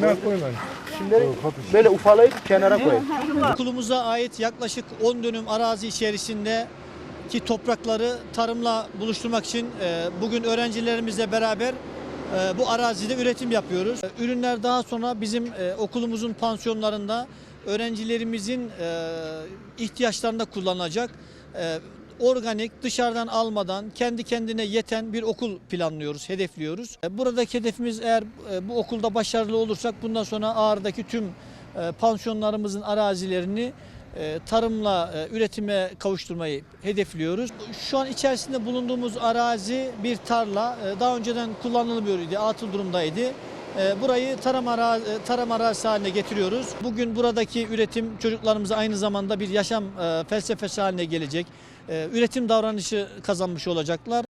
Ne koymayın. Şimdi böyle ufalayıp kenara koyun. Okulumuza ait yaklaşık 10 dönüm arazi içerisinde ki toprakları tarımla buluşturmak için e, bugün öğrencilerimizle beraber e, bu arazide üretim yapıyoruz. E, Ürünler daha sonra bizim okulumuzun pansiyonlarında öğrencilerimizin ihtiyaçlarında kullanılacak. Organik, dışarıdan almadan, kendi kendine yeten bir okul planlıyoruz, hedefliyoruz. E, Buradaki hedefimiz eğer e, bu okulda başarılı olursak bundan sonra Ağrı'daki tüm e, pansiyonlarımızın arazilerini tarımla üretime kavuşturmayı hedefliyoruz. Şu an içerisinde bulunduğumuz arazi bir tarla. Daha önceden kullanılmıyordu, atıl durumdaydı. E, Burayı tarım, e, tarım arazisi haline getiriyoruz. Bugün buradaki üretim çocuklarımıza aynı zamanda bir yaşam e, felsefesi haline gelecek. E, Üretim davranışı kazanmış olacaklar.